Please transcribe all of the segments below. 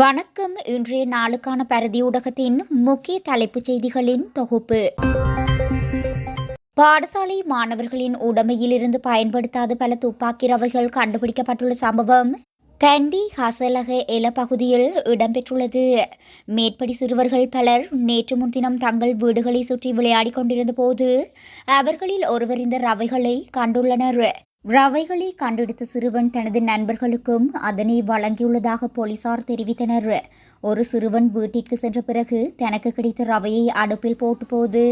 வணக்கம். இன்றைய நாளுக்கான பரதி ஊடகத்தின் முக்கிய தலைப்புச் செய்திகளின் தொகுப்பு. பாடசாலை மாணவர்களின் உடமையிலிருந்து பயன்படுத்தாத பல துப்பாக்கி ரவைகள் கண்டுபிடிக்கப்பட்டுள்ள சம்பவம் கண்டி ஹசலக எல பகுதியில் இடம்பெற்றுள்ளது. மேற்படி சிறுவர்கள் பலர் நேற்று முன்தினம் தங்கள் வீடுகளை சுற்றி விளையாடிக் கொண்டிருந்த போது அவர்களில் ஒருவர் இந்த ரவைகளை கண்டுள்ளனர். ரவைகளை கண்டெடுத்த சிறுவன் தனது நண்பர்களுக்கும் அதனை வழங்கியுள்ளதாக போலீசார் தெரிவித்தனர். ஒரு சிறுவன் வீட்டிற்கு சென்ற பிறகு தனக்கு கிடைத்த ரவையை அடுப்பில் போட்ட போது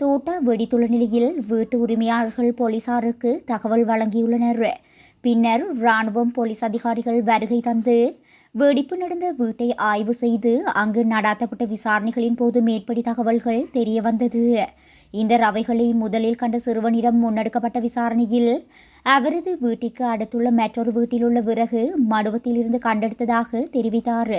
தோட்டா வெடித்துள்ள நிலையில் வீட்டு உரிமையாளர்கள் போலீசாருக்கு தகவல் வழங்கியுள்ளனர். பின்னர் இராணுவம் போலீஸ் அதிகாரிகள் வருகை தந்து வெடிப்பு நடந்த வீட்டை ஆய்வு செய்து அங்கு நடாத்தப்பட்ட விசாரணைகளின் போது மேற்படி தகவல்கள் தெரியவந்தது. இந்த ரவைகளை முதலில் கண்ட சிறுவனிடம் முன்னெடுக்கப்பட்ட விசாரணையில் அவரது வீட்டிற்கு அடுத்துள்ள மற்றொரு வீட்டில் உள்ள விறகு மடுவத்திலிருந்து கண்டெடுத்ததாக தெரிவித்தார்.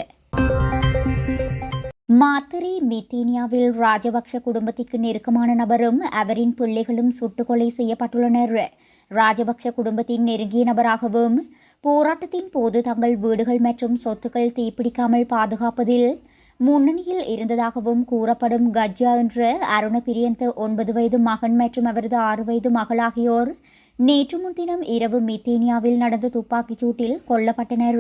மாத்தரை மித்தீனியாவில் ராஜபக்ஷ குடும்பத்திற்கு நெருக்கமான நபரும் அவரின் பிள்ளைகளும் சுட்டுக்கொலை செய்யப்பட்டுள்ளனர். ராஜபக்ஷ குடும்பத்தின் நெருங்கிய நபராகவும் போராட்டத்தின் போது தங்கள் வீடுகள் மற்றும் சொத்துக்கள் தீப்பிடிக்காமல் பாதுகாப்பதில் முன்னணியில் இருந்ததாகவும் கூறப்படும் கஜ்ஜா என்ற அருண பிரியந்த ஒன்பது வயது மகன் மற்றும் அவரது ஆறு வயது மகள் ஆகியோர் நேற்று முன்தினம் இரவு மித்தேனியாவில் நடந்த துப்பாக்கிச் சூட்டில் கொல்லப்பட்டனர்.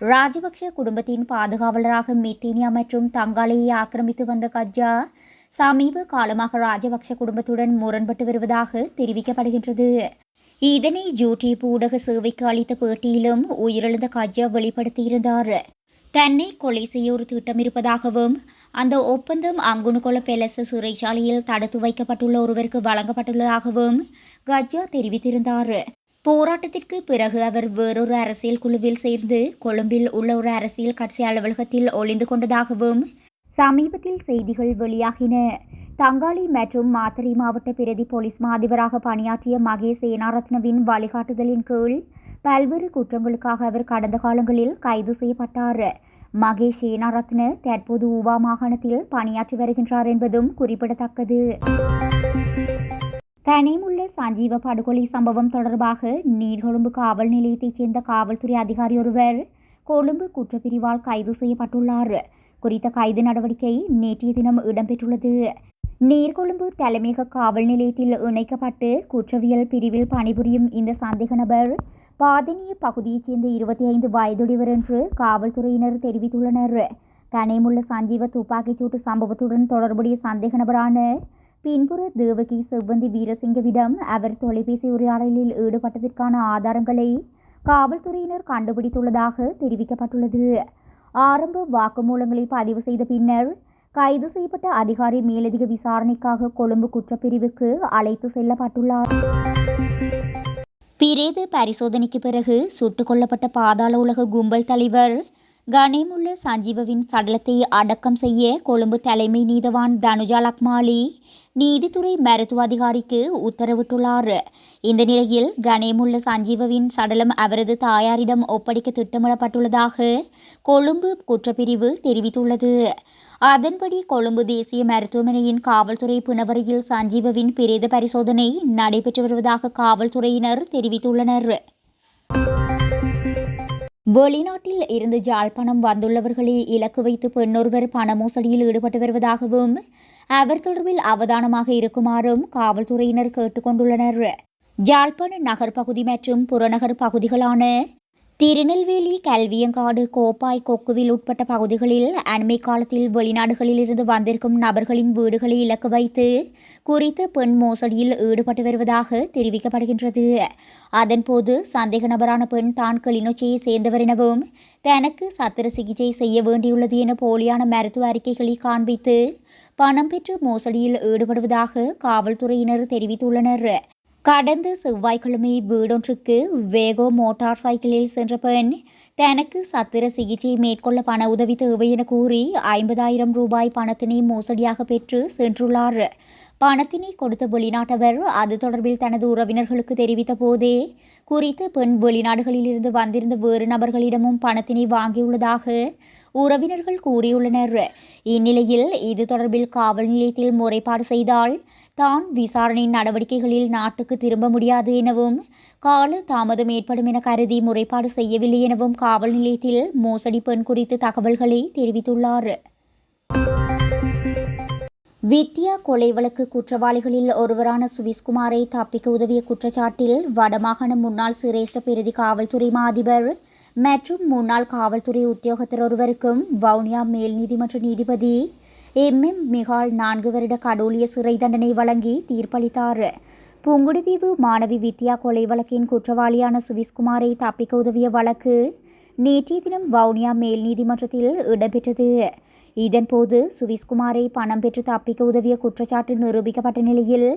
ராஜபக்ஷ குடும்பத்தின் பாதுகாவலராக மித்தேனியா மற்றும் தங்காலையை ஆக்கிரமித்து வந்த கஜ்ஜா சமீப காலமாக ராஜபக்ஷ குடும்பத்துடன் முரண்பட்டு வருவதாக தெரிவிக்கப்படுகின்றது. இதனை யூடியூப் ஊடக சேவைக்கு அளித்த பேட்டியிலும் உயிரிழந்த கஜ்ஜா வெளிப்படுத்தியிருந்தார். தன்னை கொலை செய்ய ஒரு திட்டம் இருப்பதாகவும் அந்த ஒப்பந்தம் அங்குணுகொல பெலச சிறைச்சாலையில் தடுத்து வைக்கப்பட்டுள்ள ஒருவருக்கு வழங்கப்பட்டுள்ளதாகவும் கஜா தெரிவித்திருந்தார். போராட்டத்திற்கு பிறகு அவர் வேறொரு அரசியல் குழுவில் சேர்ந்து கொழும்பில் உள்ள ஒரு அரசியல் கட்சி அலுவலகத்தில் ஒளிந்து கொண்டதாகவும் சமீபத்தில் செய்திகள் வெளியாகின. தங்காளி மற்றும் மாத்தறை மாவட்ட பிரதி போலீஸ் மாதிபராக பணியாற்றிய மகேஷ் சேனாரத்னவின் வழிகாட்டுதலின் கீழ் பல்வேறு குற்றங்களுக்காக அவர் கடந்த காலங்களில் கைது செய்யப்பட்டார். மகேஷ் சேனாரத்ன தற்போது ஊவா மாகாணத்தில் பணியாற்றி வருகின்றார் என்பதும் குறிப்பிடத்தக்கது. தனிமுள்ள சஞ்சீவ படுகொலை சம்பவம் தொடர்பாக நீர்கொழும்பு காவல் நிலையத்தைச் சேர்ந்த காவல்துறை அதிகாரி ஒருவர் கொழும்பு குற்றப்பிரிவால் கைது செய்யப்பட்டுள்ளார். குறித்த கைது நடவடிக்கை நேற்றைய தினம் இடம்பெற்றுள்ளது. நீர்கொழும்பு தலைமையக காவல் நிலையத்தில் இணைக்கப்பட்டு குற்றவியல் பிரிவில் பணிபுரியும் இந்த சந்தேக நபர் பாதினிய பகுதியைச் சேர்ந்த இருபத்தி ஐந்து வயதுடையவர் என்று காவல்துறையினர் தெரிவித்துள்ளனர். கனைமுள்ள சஞ்சீவ துப்பாக்கிச்சூட்டு சம்பவத்துடன் தொடர்புடைய சந்தேக நபரான பின்புற தேவகி செவ்வந்தி வீரசிங்கவிடம் அவர் தொலைபேசி உரையாடலில் ஈடுபட்டதற்கான ஆதாரங்களை காவல்துறையினர் கண்டுபிடித்துள்ளதாக தெரிவிக்கப்பட்டுள்ளது. ஆரம்ப வாக்குமூலங்களை பதிவு செய்த பின்னர் கைது செய்யப்பட்ட அதிகாரி மேலதிக விசாரணைக்காக கொழும்பு குற்றப்பிரிவுக்கு அழைத்து செல்லப்பட்டுள்ளார். பிரேத பரிசோதனைக்கு பிறகு சுட்டுக் கொல்லப்பட்ட பாதாள உலக கும்பல் தலைவர் கனேமுல்ல சஞ்சீவவின் சடலத்தை அடக்கம் செய்ய கொழும்பு தலைமை நீதவான் தனுஜா லக்மாலி நீதித்துறை மருத்துவ அதிகாரிக்கு உத்தரவிட்டுள்ளார். இந்த நிலையில் கனேமுல்ல சஞ்சீவவின் சடலம் அவரது தாயாரிடம் ஒப்படைக்க திட்டமிடப்பட்டுள்ளதாக கொழும்பு குற்றப்பிரிவு தெரிவித்துள்ளது. அதன்படி கொழும்பு தேசிய மருத்துவமனையின் காவல்துறை புனவரையில் சஞ்சீவவின் பிரேத பரிசோதனை நடைபெற்று வருவதாக காவல்துறையினர் தெரிவித்துள்ளனர். வெளிநாட்டில் இருந்து ஜாழ்ப்பாணம் வந்துள்ளவர்களை இலக்கு வைத்து பெண்ணொருவர் பண மோசடியில் ஈடுபட்டு வருவதாகவும் அவர் தொடர்பில் அவதானமாக இருக்குமாறும் காவல்துறையினர் கேட்டுக்கொண்டுள்ளனர். ஜாழ்ப்பாண நகர் பகுதி மற்றும் புறநகர் பகுதிகளான திருநெல்வேலி கல்வியங்காடு கோப்பாய் கொக்குவில் உட்பட்ட பகுதிகளில் அண்மை காலத்தில் வெளிநாடுகளில் இருந்து வந்திருக்கும் நபர்களின் வீடுகளை இலக்கு வைத்து குறித்த பெண் மோசடியில் ஈடுபட்டு வருவதாக தெரிவிக்கப்படுகின்றது. அதன்போது சந்தேக நபரான பெண் தான் கிளிநொச்சியை சேர்ந்தவர் எனவும் தனக்கு சத்திர சிகிச்சை செய்ய வேண்டியுள்ளது என போலியான மருத்துவ அறிக்கைகளை காண்பித்து பணம் பெற்று மோசடியில் ஈடுபடுவதாக காவல்துறையினர் தெரிவித்துள்ளனர். கடந்த செவ்வாய்க்கிழமை வீடொன்றுக்கு வேகோ மோட்டார் சைக்கிளில் சென்ற பெண் தனக்கு சத்திர சிகிச்சை மேற்கொள்ள பண உதவி தேவை என கூறி ஐம்பதாயிரம் ரூபாய் பணத்தினை மோசடியாக பெற்று சென்றுள்ளார். பணத்தினை கொடுத்த வெளிநாட்டவர் அது தொடர்பில் தனது உறவினர்களுக்கு தெரிவித்த போதே குறித்த பெண் வெளிநாடுகளில் இருந்து வந்திருந்த வேறு நபர்களிடமும் பணத்தினை வாங்கியுள்ளதாக உறவினர்கள் கூறியுள்ளனர். இந்நிலையில் இது தொடர்பில் காவல் நிலையத்தில் முறைப்பாடு செய்தால் தான் விசாரணை நடவடிக்கைகளில் நாட்டுக்கு திரும்ப முடியாது எனவும் கால தாமதம் ஏற்படும் என கருதி முறைப்பாடு செய்யவில்லை எனவும் காவல் நிலையத்தில் மோசடி பெண் குறித்து தகவல்களை தெரிவித்துள்ளார். வித்யா கொலை வழக்கு குற்றவாளிகளில் ஒருவரான சுவிஸ்குமாரை தப்பிக்க உதவிய குற்றச்சாட்டில் வடமாகாண முன்னாள் சிரேஷ்ட பிரதி காவல்துறை மாதிபர் மற்றும் முன்னாள் காவல்துறை உத்தியோகத்தர் ஒருவருக்கும் வவுனியா மேல் நீதிமன்ற நீதிபதி எம் எம் மிகால் நான்கு வருட கடூழிய சிறை தண்டனை வழங்கி தீர்ப்பளித்தார். புங்குடுதீவு மாணவி வித்யா கொலை வழக்கின் குற்றவாளியான சுவிஸ்குமாரை தப்பிக்க உதவிய வழக்கு நேற்றைய தினம் வவுனியா மேல் நீதிமன்றத்தில் இடம்பெற்றது. இதன்போது சுவிஸ்குமாரை பணம் பெற்று தப்பிக்க உதவிய குற்றச்சாட்டு நிரூபிக்கப்பட்ட நிலையில்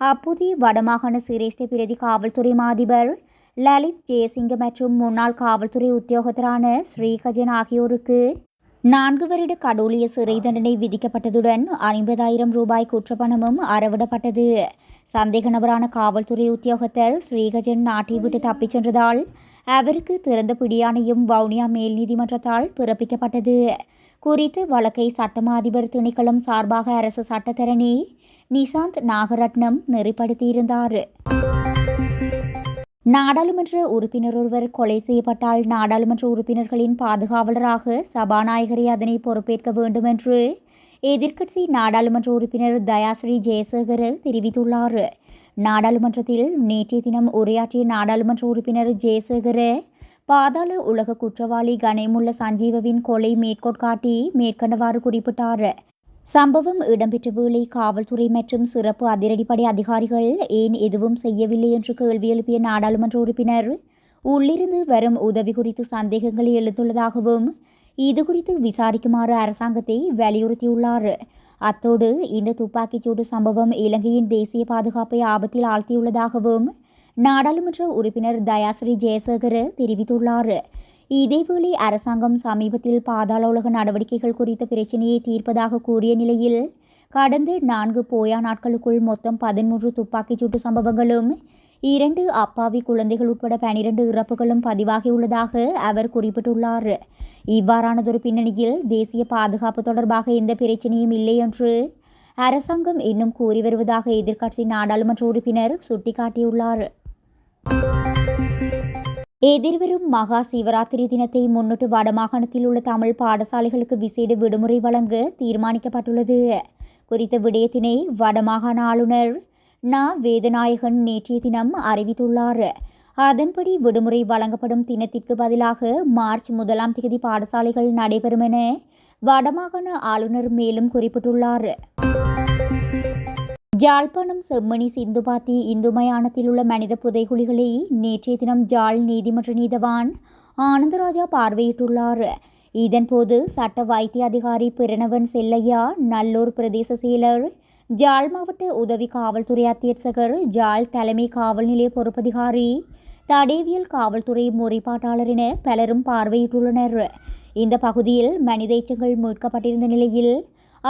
அப்போதைய வடமாகாண சிரேஷ்ட பிரதி காவல்துறை மாதிபர் லலித் ஜெயசிங்க மற்றும் முன்னாள் காவல்துறை உத்தியோகத்தரான ஸ்ரீகஜன் ஆகியோருக்கு நான்கு வருட கடூழிய சிறை தண்டனை விதிக்கப்பட்டதுடன் ஐம்பதாயிரம் ரூபாய் குற்றப்பணமும் அறவிடப்பட்டது. சந்தேக நபரான காவல்துறை உத்தியோகத்தர் ஸ்ரீகஜன் நாட்டை விட்டு தப்பிச் சென்றதால் அவருக்கு திறந்த பிடியாணையும் வவுனியா மேல் நீதிமன்றத்தால் பிறப்பிக்கப்பட்டது. குறித்த வழக்கை சட்டமா அதிபர் திணைக்களம் சார்பாக அரசு சட்டத்தரணி நிசாந்த் நாகரட்னம் நெறிப்படுத்தியிருந்தார். நாடாளுமன்ற உறுப்பினர் ஒருவர் கொலை செய்யப்பட்டால் நாடாளுமன்ற உறுப்பினர்களின் பாதுகாவலராக சபாநாயகரை அதனை பொறுப்பேற்க வேண்டும் என்று எதிர்க்கட்சி நாடாளுமன்ற உறுப்பினர் தயாஸ்ரீ ஜெயசேகர் தெரிவித்துள்ளார். நாடாளுமன்றத்தில் நேற்றைய தினம் உரையாற்றிய நாடாளுமன்ற உறுப்பினர் ஜெயசேகர் பாதாள உலக குற்றவாளி கணேமுள்ள சஞ்சீவவின் கொலை மேற்கோட்காட்டி மேற்கண்டவாறு குறிப்பிட்டார். சம்பவம் இடம்பெற்ற வேளை காவல்துறை மற்றும் சிறப்பு அதிரடிப்படை அதிகாரிகள் ஏன் எதுவும் செய்யவில்லை என்று கேள்வி எழுப்பிய நாடாளுமன்ற உறுப்பினர்? உள்ளிருந்து வரும் உதவி குறித்து சந்தேகங்களை எழுந்துள்ளதாகவும் இது குறித்து விசாரிக்குமாறு அரசாங்கத்தை வலியுறுத்தியுள்ளார். அத்தோடு இந்த துப்பாக்கிச்சூடு சம்பவம் இலங்கையின் தேசிய பாதுகாப்பை ஆபத்தில் ஆழ்த்தியுள்ளதாகவும் நாடாளுமன்ற உறுப்பினர் தயாஸ்ரீ ஜெயசேகர் தெரிவித்துள்ளார். இதேவேளை அரசாங்கம் சமீபத்தில் பாதாள உலக நடவடிக்கைகள் குறித்த பிரச்சினையை தீர்ப்பதாக கூறிய நிலையில் கடந்த நான்கு போயா நாட்களுக்குள் மொத்தம் பதிமூன்று துப்பாக்கிச்சூட்டு சம்பவங்களும் இரண்டு அப்பாவி குழந்தைகள் உட்பட பனிரெண்டு இறப்புகளும் பதிவாகியுள்ளதாக அவர் குறிப்பிட்டுள்ளார். இவ்வாறானதொரு பின்னணியில் தேசிய பாதுகாப்பு தொடர்பாக எந்த பிரச்சனையும் இல்லை என்று அரசாங்கம் இன்னும் கூறி வருவதாக எதிர்க்கட்சி நாடாளுமன்ற உறுப்பினர் சுட்டிக்காட்டியுள்ளார். எதிர்வரும் மகா சிவராத்திரி தினத்தை முன்னிட்டு வடமாகாணத்தில் உள்ள தமிழ் பாடசாலைகளுக்கு விசேட விடுமுறை வழங்க தீர்மானிக்கப்பட்டுள்ளது. குறித்த விடயத்தினை வடமாகாண ஆளுநர் ந. வேதநாயகன் நேற்றைய தினம் அறிவித்துள்ளார். அதன்படி விடுமுறை வழங்கப்படும் தினத்திற்கு பதிலாக மார்ச் முதலாம் தேதி பாடசாலைகள் நடைபெறும் என வடமாகாண ஆளுநர் மேலும் குறிப்பிட்டுள்ளார். ஜாழ்ப்பாணம் செம்மணி சிந்துபாத்தி இந்து மயானத்தில் உள்ள மனித புதைகுழிகளை நேற்றைய தினம் ஜாழ் நீதிமன்ற நீதவான் ஆனந்தராஜா பார்வையிட்டுள்ளார். இதன்போது சட்ட வைத்திய அதிகாரி பிரணவன் செல்லையா நல்லூர் பிரதேச செயலர் ஜாழ் மாவட்ட உதவி காவல்துறை அத்தியட்சகர் ஜாழ் தலைமை காவல் நிலைய பொறுப்பதிகாரி தடேவியல் காவல்துறை முறைப்பாட்டாளர் என பலரும் பார்வையிட்டுள்ளனர். இந்த பகுதியில் மனித எச்சங்கள் மீட்கப்பட்டிருந்த நிலையில்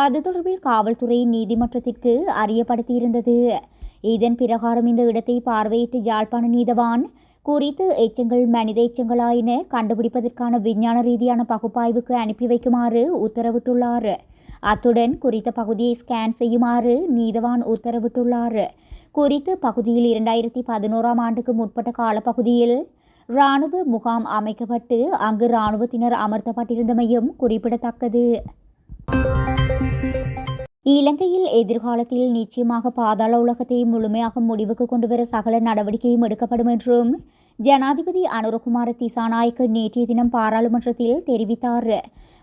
அது தொடர்பில் காவல்துறை நீதிமன்றத்திற்கு அறியப்படுத்தியிருந்தது. இதன் பிரகாரம் இந்த இடத்தை பார்வையிட்டு யாழ்ப்பாண நீதவான் குறித்து எச்சங்கள் மனித எச்சங்களா என கண்டுபிடிப்பதற்கான விஞ்ஞான ரீதியான பகுப்பாய்வுக்கு அனுப்பி வைக்குமாறு உத்தரவிட்டுள்ளார். அத்துடன் குறித்த பகுதியை ஸ்கேன் செய்யுமாறு நீதவான் உத்தரவிட்டுள்ளார். குறித்த பகுதியில் இரண்டாயிரத்தி பதினோராம் ஆண்டுக்கு முற்பட்ட காலப்பகுதியில் இராணுவ முகாம் அமைக்கப்பட்டு அங்கு இராணுவத்தினர் அமர்த்தப்பட்டிருந்தமையும் குறிப்பிடத்தக்கது. இலங்கையில் எதிர்காலத்தில் நிச்சயமாக பாதாள உலகத்தை முழுமையாக முடிவுக்கு கொண்டுவர சகல நடவடிக்கையும் எடுக்கப்படும் என்றும் ஜனாதிபதி அனுரகுமார திசாநாயக்க நேற்றைய தினம் பாராளுமன்றத்தில் தெரிவித்தார்.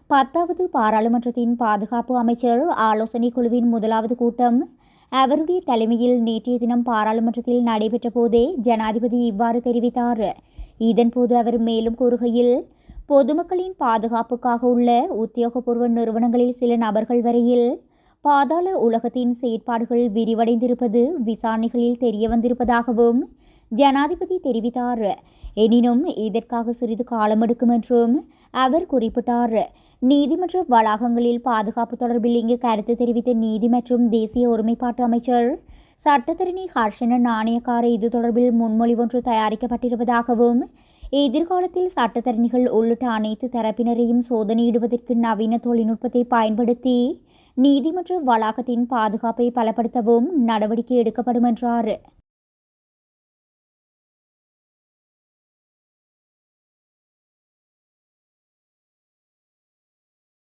பத்தாவது பாராளுமன்றத்தின் பாதுகாப்பு அமைச்சர் ஆலோசனை குழுவின் முதலாவது கூட்டம் அவருடைய தலைமையில் நேற்றைய தினம் பாராளுமன்றத்தில் நடைபெற்ற போதே ஜனாதிபதி இவ்வாறு தெரிவித்தார். இதன்போது அவர் மேலும் கூறுகையில் பொதுமக்களின் பாதுகாப்புக்காக உள்ள உத்தியோகபூர்வ நிறுவனங்களில் சில நபர்கள் வரையில் பாதாள உலகத்தின் செயற்பாடுகள் விரிவடைந்திருப்பது விசாரணைகளில் தெரிய வந்திருப்பதாகவும் ஜனாதிபதி தெரிவித்தார். எனினும் இதற்காக சிறிது காலம் எடுக்கும் என்றும் அவர் குறிப்பிட்டார். நீதிமன்ற வளாகங்களில் பாதுகாப்பு தொடர்பில் இங்கு கருத்து தெரிவித்த நீதி மற்றும் தேசிய ஒருமைப்பாட்டு அமைச்சர் சட்டத்தரணி ஹர்ஷன நாணயக்கார இது தொடர்பில் முன்மொழிவொன்று தயாரிக்கப்பட்டிருப்பதாகவும் எதிர்காலத்தில் சட்டத்தரணிகள் உள்ளிட்ட அனைத்து தரப்பினரையும் சோதனையிடுவதற்கு நவீன தொழில்நுட்பத்தை பயன்படுத்தி நீதிமன்ற வளாகத்தின் பாதுகாப்பை பலப்படுத்தவும் நடவடிக்கை எடுக்கப்படும் என்றார்